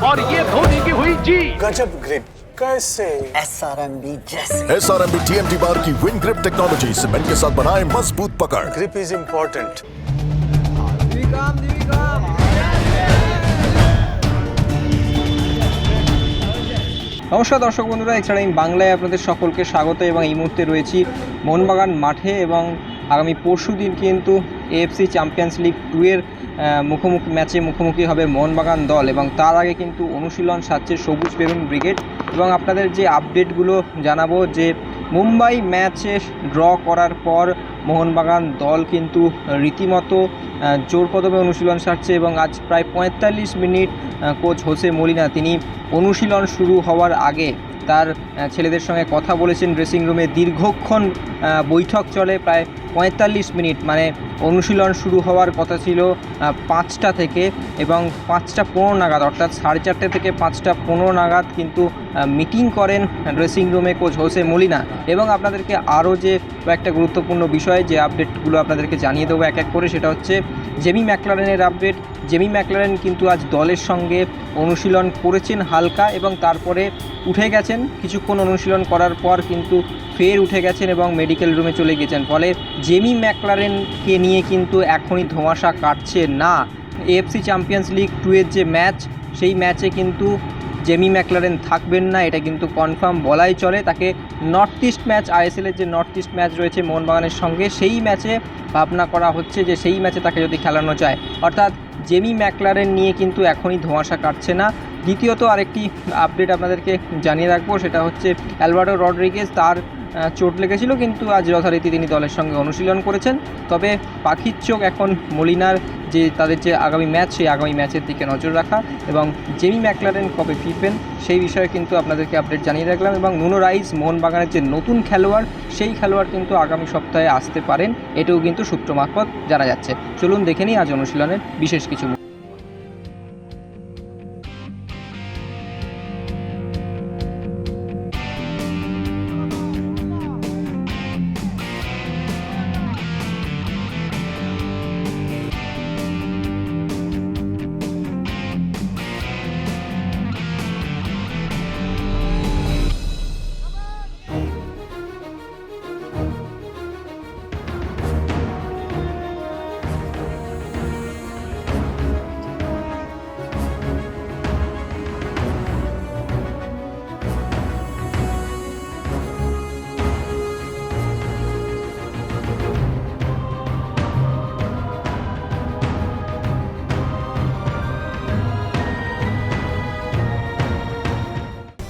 और ये धोनी की हुई जीत गजब ग्रिप कैसे एसआरएमबी जैसे S R M B T M T bar की विन ग्रिप टेक्नोलॉजी सीमेंट के साथ बनाए मजबूत पकड़ ग्रिप इज इम्पोर्टेंट নমস্কার দর্শক বন্ধুরা এছাড়া আমি বাংলায় আপনাদের সকলকে স্বাগত এবং এই মুহূর্তে রয়েছি মোহনবাগান মাঠে এবং আগামী পরশু দিন কিন্তু এএফসি চ্যাম্পিয়ন্স লিগ টু এর আহ, মুখোমুখি ম্যাচে মুখোমুখি হবে মোহনবাগান দল এবং তার আগে কিন্তু অনুশীলন সাচ্ছে সবুজ বেরুন ব্রিগেড। এবং আপনাদের যে আপডেটগুলো জানাব যে মুম্বাই ম্যাচে ড্র করার পর মোহনবাগান দল কিন্তু রীতিমতো জোর কদমে অনুশীলন সারছে এবং আজ প্রায় পঁয়তাল্লিশ মিনিট কোচ হোসে মলিনা তিনি অনুশীলন শুরু হওয়ার আগে তার ছেলেদের সঙ্গে কথা বলেছেন ড্রেসিং রুমে দীর্ঘক্ষণ বৈঠক চলে প্রায় পঁয়তাল্লিশ মিনিট মানে অনুশীলন শুরু হওয়ার কথা ছিল পাঁচটা থেকে এবং পাঁচটা পনেরো নাগাদ, অর্থাৎ সাড়ে চারটে থেকে পাঁচটা পনেরো নাগাদ কিন্তু মিটিং করেন ড্রেসিং রুমে কোচ হোসে মলিনা। এবং আপনাদেরকে আরও যে একটা গুরুত্বপূর্ণ বিষয়, যে আপডেটগুলো আপনাদেরকে জানিয়ে দেবো এক এক করে, সেটা হচ্ছে জেমি ম্যাকলারেনের আপডেট জেমি ম্যাকলারেন কিন্তু আজ দলের সঙ্গে অনুশীলন করেছেন হালকা এবং তারপরে উঠে গেছেন। কিছুক্ষণ অনুশীলন করার পর কিন্তু ফের উঠে গেছেন এবং মেডিকেল রুমে চলে গেছেন। ফলে জেমি ম্যাকলারেনকে নিয়ে কিন্তু এখনই ধোঁয়াশা কাটছে না। এএফসি চ্যাম্পিয়ন্স লিগ টু এর যে ম্যাচ, সেই ম্যাচে কিন্তু জেমি ম্যাকলারেন থাকবেন না, এটা কিন্তু কনফার্ম বলাই চলে। তাকে নর্থ ইস্ট ম্যাচ আইএসএলের যে নর্থ ইস্ট ম্যাচ রয়েছে মোহনবাগানের সঙ্গে, সেই ম্যাচে ভাবনা করা হচ্ছে যে সেই ম্যাচে তাকে যদি খেলানো যায়। অর্থাৎ জেমি ম্যাকলারেন নিয়ে কিন্তু এখনই ধোঁয়াশা কাটছে না। দ্বিতীয়ত আরেকটি আপডেট আপনাদেরকে জানিয়ে রাখব, সেটা হচ্ছে অ্যালবার্টো রড্রিগেজ, তার চোট লেগেছিল, কিন্তু আজ যথারীতি তিনি দলের সঙ্গে অনুশীলন করেছেন। তবে পাখির চোখ এখন মলিনার যে তাদের যে আগামী ম্যাচ, সেই আগামী ম্যাচের দিকে নজর রাখা এবং জেমি ম্যাকলারেন কবে ফিরবেন, সেই বিষয়ে কিন্তু আপনাদেরকে আপডেট জানিয়ে রাখলাম এবং নুনো রাইস মোহনবাগানের যে নতুন খেলোয়াড়, সেই খেলোয়াড় কিন্তু আগামী সপ্তাহে আসতে পারেন, এটাও কিন্তু সূত্র মারফত জানা যাচ্ছে। চলুন দেখে নিই আজ অনুশীলনের বিশেষ কিছু